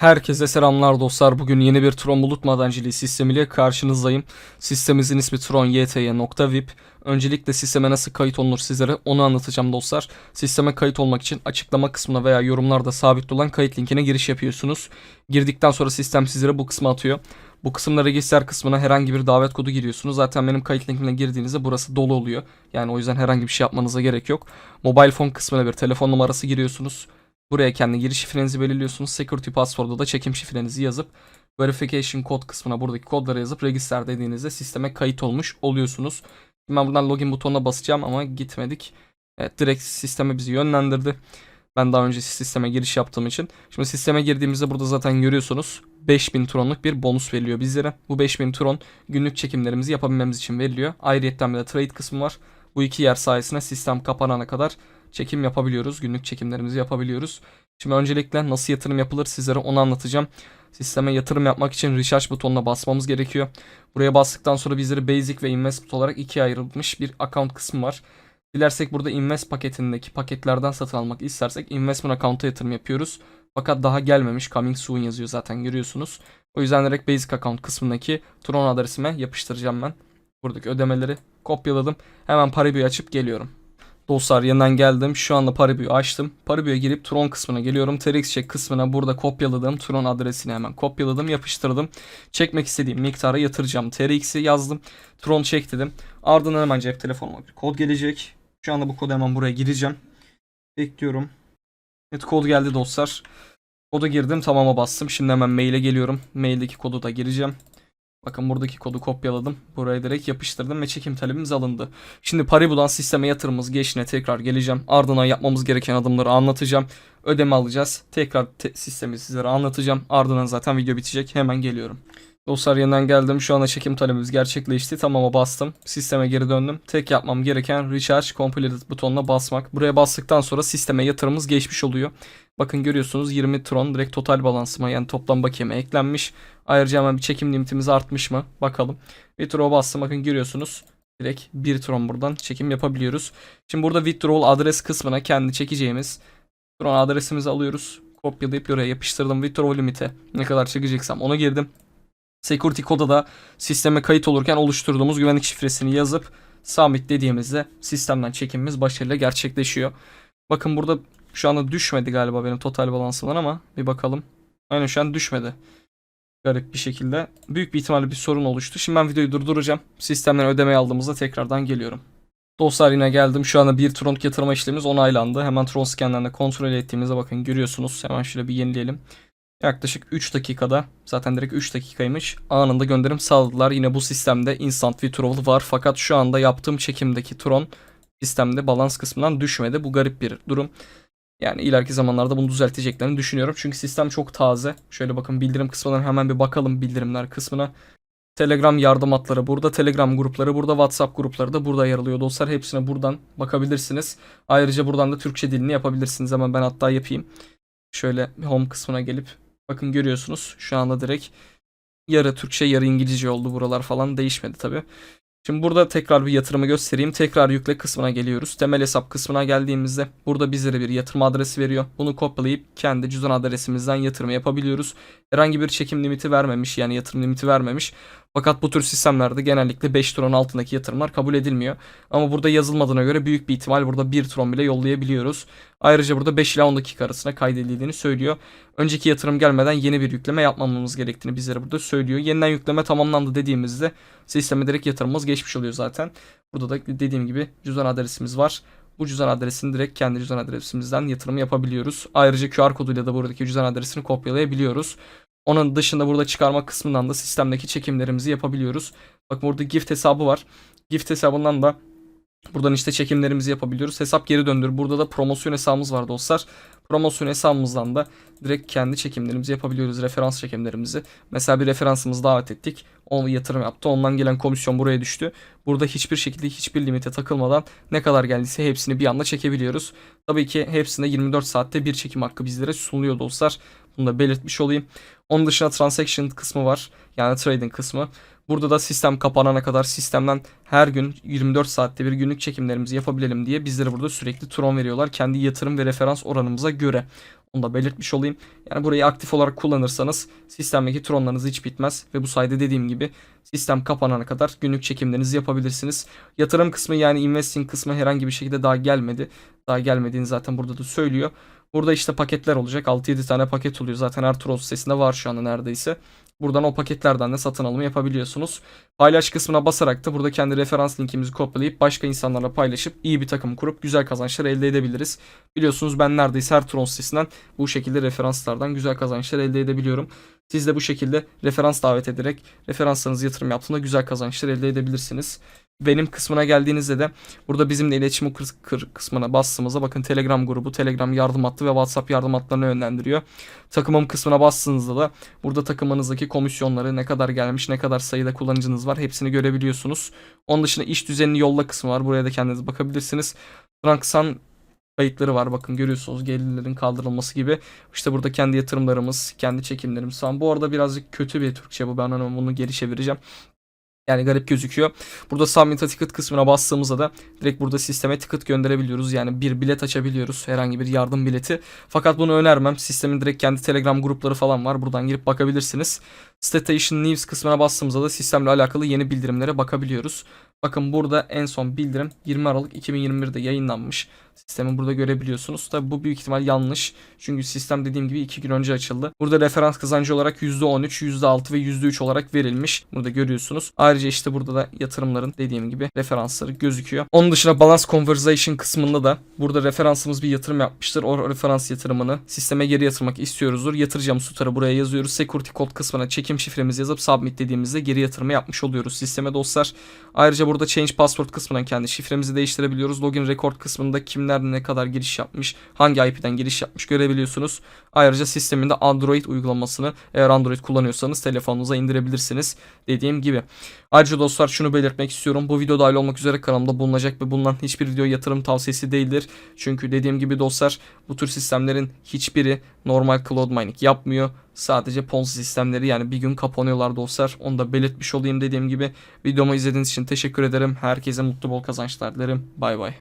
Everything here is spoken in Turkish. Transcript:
Herkese selamlar dostlar. Bugün yeni bir Tron bulut madenciliği sistemiyle karşınızdayım. Sistemimizin ismi Tron YTY.vip. Öncelikle sisteme nasıl kayıt olunur sizlere onu anlatacağım dostlar. Sisteme kayıt olmak için açıklama kısmına veya yorumlarda sabit olan kayıt linkine giriş yapıyorsunuz. Girdikten sonra sistem sizlere bu kısmı atıyor. Bu kısımda register kısmına herhangi bir davet kodu giriyorsunuz. Zaten benim kayıt linkine girdiğinizde burası dolu oluyor. Yani o yüzden herhangi bir şey yapmanıza gerek yok. Mobile phone kısmına bir telefon numarası giriyorsunuz. Buraya kendi giriş şifrenizi belirliyorsunuz. Security password'a da çekim şifrenizi yazıp verification kod kısmına buradaki kodları yazıp register dediğinizde sisteme kayıt olmuş oluyorsunuz. Ben buradan login butonuna basacağım ama gitmedik. Evet direkt sisteme bizi yönlendirdi. Ben daha önce sisteme giriş yaptığım için. Şimdi sisteme girdiğimizde burada zaten görüyorsunuz 5000 tronluk bir bonus veriliyor bizlere. Bu 5000 tron günlük çekimlerimizi yapabilmemiz için veriliyor. Ayrıyetten bir de trade kısmı var. Bu iki yer sayesinde sistem kapanana kadar çekim yapabiliyoruz. Günlük çekimlerimizi yapabiliyoruz. Şimdi öncelikle nasıl yatırım yapılır sizlere onu anlatacağım. Sisteme yatırım yapmak için Recharge butonuna basmamız gerekiyor. Buraya bastıktan sonra bizleri Basic ve Invest olarak ikiye ayrılmış bir account kısmı var. Dilersek burada Invest paketindeki paketlerden satın almak istersek Investment account'a yatırım yapıyoruz. Fakat daha gelmemiş Coming Soon yazıyor zaten görüyorsunuz. O yüzden direkt Basic account kısmındaki Tron adresime yapıştıracağım ben. Buradaki ödemeleri kopyaladım. Hemen Paribu'yu açıp geliyorum. Dostlar yeniden geldim. Şu anda Paribu'yu açtım. Paribu'ya girip Tron kısmına geliyorum. TRX check kısmına burada kopyaladığım Tron adresini hemen kopyaladım, yapıştırdım. Çekmek istediğim miktara yatıracağım. TRX'i yazdım. Tron check dedim. Ardından hemen cep telefonuma bir kod gelecek. Şu anda bu kodu hemen buraya gireceğim. Bekliyorum. Evet kod geldi dostlar. Kodu girdim tamama bastım. Şimdi hemen maile geliyorum. Maildeki kodu da gireceğim. Bakın buradaki kodu kopyaladım. Buraya direkt yapıştırdım ve çekim talebimiz alındı. Şimdi Paribu'dan sisteme yatırımımız geçine tekrar geleceğim. Ardından yapmamız gereken adımları anlatacağım. Ödeme alacağız. Tekrar te- sistemi sizlere anlatacağım. Ardından zaten video bitecek. Hemen geliyorum. Dostlar yeniden geldim. Şu anda çekim talebimiz gerçekleşti. Tamama bastım. Sisteme geri döndüm. Tek yapmam gereken Recharge Completed butonuna basmak. Buraya bastıktan sonra sisteme yatırımımız geçmiş oluyor. Bakın görüyorsunuz 20 tron direkt total balansıma yani toplam bakiyeme eklenmiş. Ayrıca hemen bir çekim limitimiz artmış mı? Bakalım. Withdraw'a bastım. Bakın görüyorsunuz. Direkt 1 tron buradan çekim yapabiliyoruz. Şimdi burada withdrawal adres kısmına kendi çekeceğimiz tron adresimizi alıyoruz. Kopyalayıp oraya yapıştırdım. Withdrawal limite ne kadar çekeceksem ona girdim. Security koda da sisteme kayıt olurken oluşturduğumuz güvenlik şifresini yazıp submit dediğimizde sistemden çekimimiz başarıyla gerçekleşiyor. Bakın burada şu anda düşmedi galiba benim total balansımdan ama bir bakalım. Aynen şu an düşmedi. Garip bir şekilde. Büyük bir ihtimalle bir sorun oluştu. Şimdi ben videoyu durduracağım. Sistemden ödemeyi aldığımızda tekrardan geliyorum. Dostlar yine geldim. Şu anda bir Tron yatırma işlemimiz onaylandı. Hemen Tron scanlerinde kontrol ettiğimizde bakın görüyorsunuz. Hemen şöyle bir yenileyelim. Yaklaşık 3 dakikada zaten direkt 3 dakikaymış anında gönderim sağladılar. Yine bu sistemde instant withdrawal var fakat şu anda yaptığım çekimdeki Tron sistemde balans kısmından düşmedi. Bu garip bir durum. Yani ileriki zamanlarda bunu düzelteceklerini düşünüyorum. Çünkü sistem çok taze. Şöyle bakın bildirim kısmından hemen bir bakalım bildirimler kısmına. Telegram yardım hatları burada, Telegram grupları burada, WhatsApp grupları da burada yer alıyor dostlar. Hepsine buradan bakabilirsiniz. Ayrıca buradan da Türkçe dilini yapabilirsiniz. Hemen ben hatta yapayım. Şöyle home kısmına gelip bakın görüyorsunuz. Şu anda direkt yarı Türkçe yarı İngilizce oldu buralar falan değişmedi tabi. Şimdi burada tekrar bir yatırımı göstereyim. Tekrar yükle kısmına geliyoruz. Temel hesap kısmına geldiğimizde burada bizlere bir yatırım adresi veriyor. Bunu kopyalayıp kendi cüzdan adresimizden yatırımı yapabiliyoruz. Herhangi bir çekim limiti vermemiş yani yatırım limiti vermemiş. Fakat bu tür sistemlerde genellikle 5 tron altındaki yatırımlar kabul edilmiyor. Ama burada yazılmadığına göre büyük bir ihtimal burada 1 tron bile yollayabiliyoruz. Ayrıca burada 5 ila 10 dakika arasında kaydedildiğini söylüyor. Önceki yatırım gelmeden yeni bir yükleme yapmamamız gerektiğini bizlere burada söylüyor. Yeniden yükleme tamamlandı dediğimizde sisteme direkt yatırımımız geçmiş oluyor zaten. Burada da dediğim gibi cüzdan adresimiz var. Bu cüzdan adresini direkt kendi cüzdan adresimizden yatırım yapabiliyoruz. Ayrıca QR koduyla da buradaki cüzdan adresini kopyalayabiliyoruz. Onun dışında burada çıkarma kısmından da sistemdeki çekimlerimizi yapabiliyoruz. Bakın burada gift hesabı var. Gift hesabından da buradan işte çekimlerimizi yapabiliyoruz. Hesap geri döndür. Burada da promosyon hesabımız var dostlar. Promosyon hesabımızdan da direkt kendi çekimlerimizi yapabiliyoruz. Referans çekimlerimizi. Mesela bir referansımızı davet ettik. O yatırım yaptı. Ondan gelen komisyon buraya düştü. Burada hiçbir şekilde hiçbir limite takılmadan ne kadar geldiyse hepsini bir anda çekebiliyoruz. Tabii ki hepsinde 24 saatte bir çekim hakkı bizlere sunuluyor dostlar. Bunu da belirtmiş olayım. Onun dışında transaction kısmı var. Yani trading kısmı. Burada da sistem kapanana kadar sistemden her gün 24 saatte bir günlük çekimlerimizi yapabilelim diye bizlere burada sürekli tron veriyorlar. Kendi yatırım ve referans oranımıza göre. Onu da belirtmiş olayım. Yani burayı aktif olarak kullanırsanız sistemdeki tronlarınız hiç bitmez. Ve bu sayede dediğim gibi sistem kapanana kadar günlük çekimlerinizi yapabilirsiniz. Yatırım kısmı yani investing kısmı herhangi bir şekilde daha gelmedi. Daha gelmediğini zaten burada da söylüyor. Burada işte paketler olacak. 6-7 tane paket oluyor. Zaten her Tron sitesinde var şu anda neredeyse. Buradan o paketlerden de satın alımı yapabiliyorsunuz. Paylaş kısmına basarak da burada kendi referans linkimizi kopyalayıp başka insanlarla paylaşıp iyi bir takım kurup güzel kazançlar elde edebiliriz. Biliyorsunuz ben neredeyse her Tron sitesinden bu şekilde referanslardan güzel kazançlar elde edebiliyorum. Siz de bu şekilde referans davet ederek referanslarınızı yatırım yaptığında güzel kazançlar elde edebilirsiniz. Benim kısmına geldiğinizde de burada bizimle iletişim kısmına bastığımızda bakın Telegram grubu, Telegram yardım hattı ve WhatsApp yardım hatlarını yönlendiriyor. Takımım kısmına bastığınızda da burada takımınızdaki komisyonları ne kadar gelmiş, ne kadar sayıda kullanıcınız var hepsini görebiliyorsunuz. Onun dışında iş düzenini yolla kısmı var. Buraya da kendiniz bakabilirsiniz. Franksan kayıtları var. Bakın görüyorsunuz gelirlerin kaldırılması gibi. İşte burada kendi yatırımlarımız, kendi çekimlerimiz falan. Bu arada birazcık kötü bir Türkçe bu. Ben hemen bunu geri çevireceğim. Yani garip gözüküyor. Burada Submit a Ticket kısmına bastığımızda da direkt burada sisteme ticket gönderebiliyoruz. Yani bir bilet açabiliyoruz. Herhangi bir yardım bileti. Fakat bunu önermem. Sistemin direkt kendi Telegram grupları falan var. Buradan girip bakabilirsiniz. Station News kısmına bastığımızda da sistemle alakalı yeni bildirimlere bakabiliyoruz. Bakın burada en son bildirim 20 Aralık 2021'de yayınlanmış. Sistemi burada görebiliyorsunuz. Tabi bu büyük ihtimal yanlış. Çünkü sistem dediğim gibi 2 gün önce açıldı. Burada referans kazancı olarak %13, %6 ve %3 olarak verilmiş. Burada görüyorsunuz. Ayrıca işte burada da yatırımların dediğim gibi referansları gözüküyor. Onun dışında balance conversation kısmında da burada referansımız bir yatırım yapmıştır. O referans yatırımını sisteme geri yatırmak istiyoruzdur. Yatıracağımız tutarı buraya yazıyoruz. Security code kısmına çekim şifremizi yazıp submit dediğimizde geri yatırımı yapmış oluyoruz sisteme dostlar. Ayrıca burada change password kısmından kendi şifremizi değiştirebiliyoruz. Login record kısmında kimler ne kadar giriş yapmış, hangi IP'den giriş yapmış görebiliyorsunuz. Ayrıca sisteminde Android uygulamasını eğer Android kullanıyorsanız telefonunuza indirebilirsiniz dediğim gibi. Ayrıca dostlar şunu belirtmek istiyorum. Bu video dahil olmak üzere kanalımda bulunacak ve bulunan hiçbir video yatırım tavsiyesi değildir. Çünkü dediğim gibi dostlar bu tür sistemlerin hiçbiri normal cloud mining yapmıyor. Sadece Ponzi sistemleri yani bir gün kapanıyorlar dostlar. Onu da belirtmiş olayım dediğim gibi. Videomu izlediğiniz için teşekkür ederim. Herkese mutlu bol kazançlar dilerim. Bay bay.